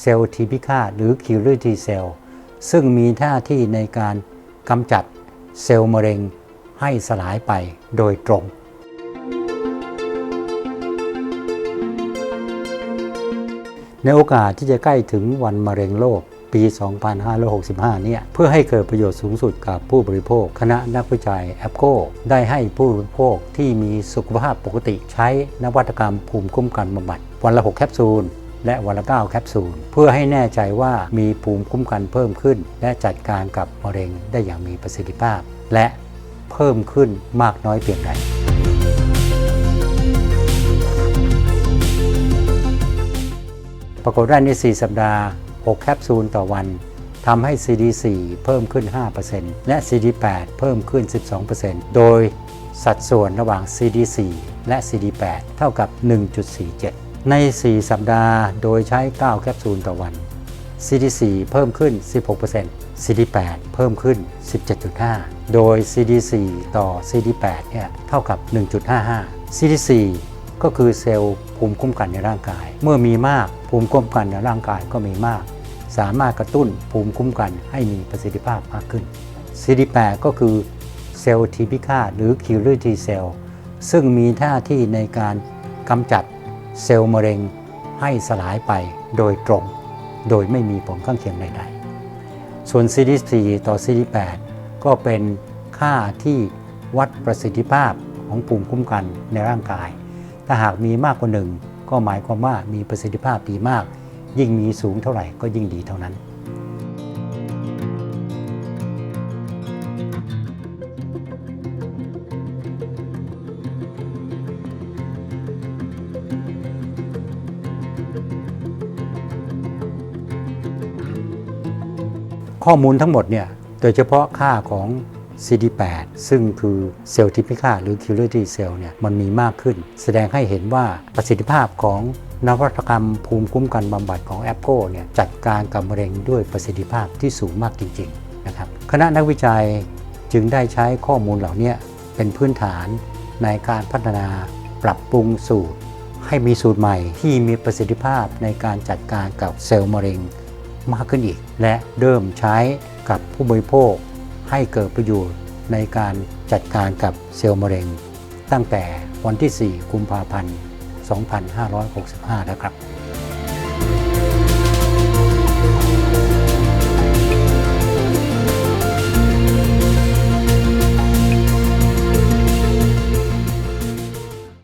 เซลล์ทีพิฆาตหรือคิวเลอร์ทีเซลซึ่งมีหน้าที่ในการกำจัดเซลล์มะเร็งให้สลายไปโดยตรง ในโอกาสที่จะใกล้ถึงวันมะเร็งโลกปี 2565 เนี่ย เพื่อให้เกิดประโยชน์สูงสุดกับผู้บริโภค คณะนักวิจัยแอปโกได้ให้ผู้บริโภคที่มีสุขภาพปกติใช้นวัตกรรมภูมิคุ้มกันบำบัดวันละ 6 แคปซูล และวันละ9แคปซูล เพื่อให้แน่ใจว่ามีภูมิคุ้มกันเพิ่มขึ้น และจัดการกับมะเร็งได้อย่างมีประสิทธิภาพ และเพิ่มขึ้นมากน้อยเพียงใดปรากฏว่าใน 4 สัปดาห์ 6 แคปซูลต่อวันทำให้ CD4 เพิ่มขึ้น 5%และ CD8 เพิ่มขึ้น 12%โดยสัดส่วนระหว่าง CD4 และ CD8 เท่ากับ 1.47 ใน 4 สัปดาห์โดยใช้ 9 แคปซูลต่อวัน CD4 เพิ่มขึ้น 16% CD8 เพิ่มขึ้น 17.5 โดย CD4 ต่อ CD8 เนี่ยเท่ากับ 1.55 CD4 ก็คือเซลล์ภูมิคุ้มกันในร่างกาย เมื่อมีมากภูมิคุ้มกันในร่างกายก็มีมาก สามารถกระตุ้นภูมิคุ้มกันให้มีประสิทธิภาพมากขึ้น CD8 ก็คือเซลล์ทีพิฆาตหรือ killer T cell ซึ่งมีหน้าที่ในการกำจัด เซลล์มะเร็งให้สลายไปโดยตรง โดยไม่มีผลข้างเคียงใดๆ ส่วน CD4 ต่อ CD8 ก็เป็นค่าที่วัดประสิทธิภาพของภูมิคุ้มกันในร่างกาย ถ้าหากมีมากกว่าหนึ่งก็หมายความว่ามีประสิทธิภาพดีมาก ยิ่งมีสูงเท่าไหร่ก็ยิ่งดีเท่านั้น ข้อมูลทั้งหมดเนี่ยโดยเฉพาะค่าของ CD8 ซึ่งคือเซลล์ทิพิฆาตหรือ killer T cell เนี่ยมันมีมากขึ้น แสดงให้เห็นว่าประสิทธิภาพของนวัตกรรมภูมิคุ้มกันบำบัดของแอปโกเนี่ยจัดการกับมะเร็งด้วยประสิทธิภาพที่สูงมากจริงๆนะครับคณะนักวิจัยจึงได้ใช้ข้อมูลเหล่านี้เป็นพื้นฐานในการพัฒนาปรับปรุงสูตร ให้มีสูตรใหม่ที่มีประสิทธิภาพในการจัดการกับเซลล์มะเร็ง มากขึ้นอีก และเริ่มใช้กับผู้บริโภคให้เกิดประโยชน์ในการจัดการกับเซลล์มะเร็ง ตั้งแต่วันที่ 4 กุมภาพันธ์ 2565 แล้วครับ